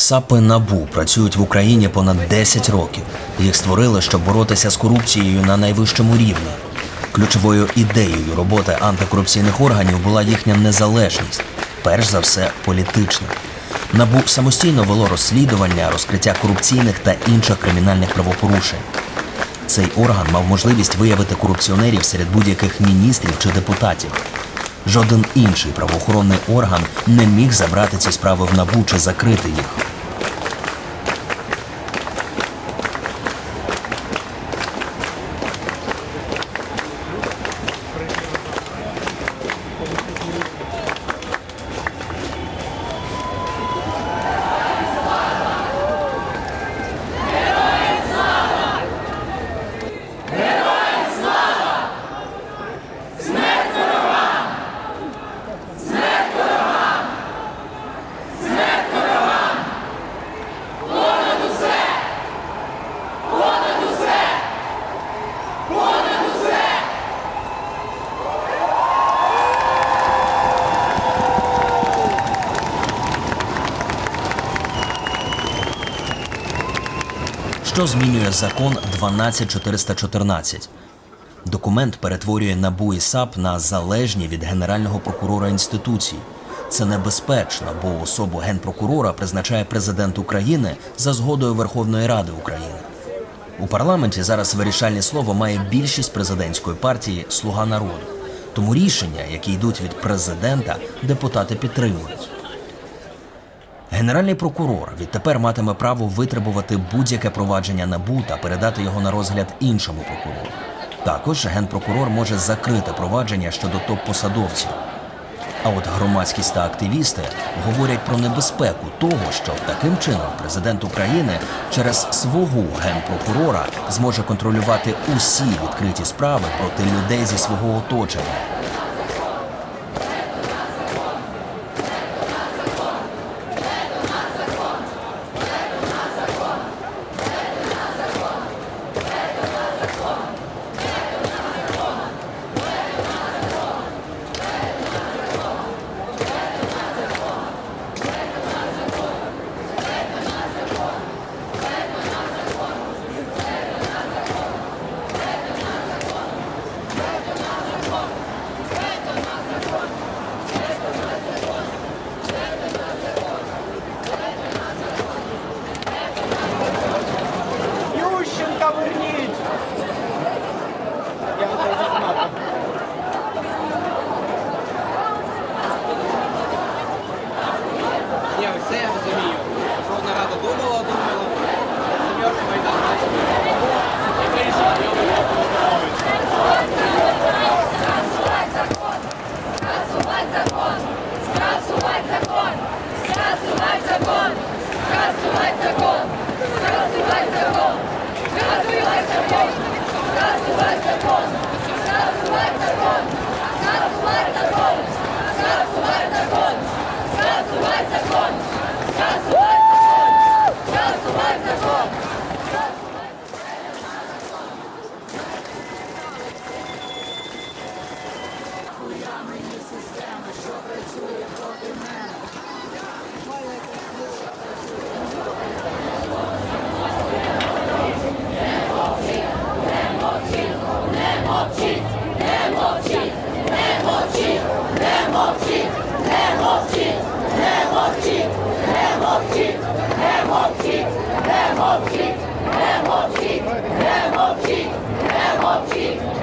САПи НАБУ працюють в Україні понад 10 років. Їх створили, щоб боротися з корупцією на найвищому рівні. Ключовою ідеєю роботи антикорупційних органів була їхня незалежність, перш за все політична. НАБУ самостійно вело розслідування, розкриття корупційних та інших кримінальних правопорушень. Цей орган мав можливість виявити корупціонерів серед будь-яких міністрів чи депутатів. Жоден інший правоохоронний орган не міг забрати ці справи в НАБУ чи закрити їх. Що змінює закон 12414? Документ перетворює НАБУ і САП на залежні від генерального прокурора інституції. Це небезпечно, бо особу генпрокурора призначає президент України за згодою Верховної Ради України. У парламенті зараз вирішальне слово має більшість президентської партії Слуга народу. Тому рішення, які йдуть від президента, депутати підтримують. Генеральний прокурор відтепер матиме право витребувати будь-яке провадження НАБУ та передати його на розгляд іншому прокурору. Також генпрокурор може закрити провадження щодо топ-посадовців. А от громадськість та активісти говорять про небезпеку того, що таким чином президент України через свого генпрокурора зможе контролювати усі відкриті справи проти людей зі свого оточення. мовчи, не мовчи, не мовчи, не мовчи, не мовчи, не мовчи, не мовчи, не мовчи, не мовчи.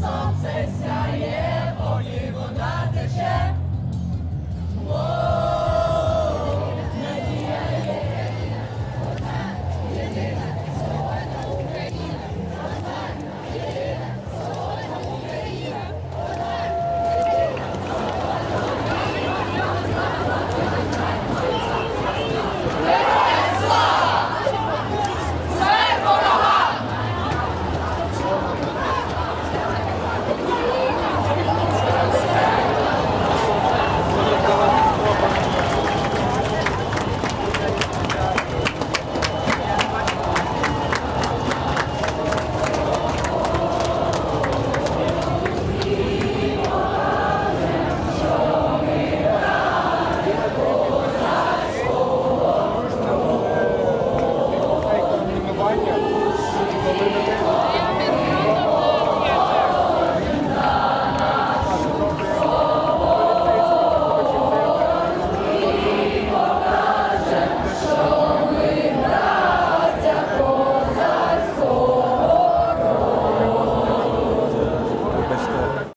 сонце сяє.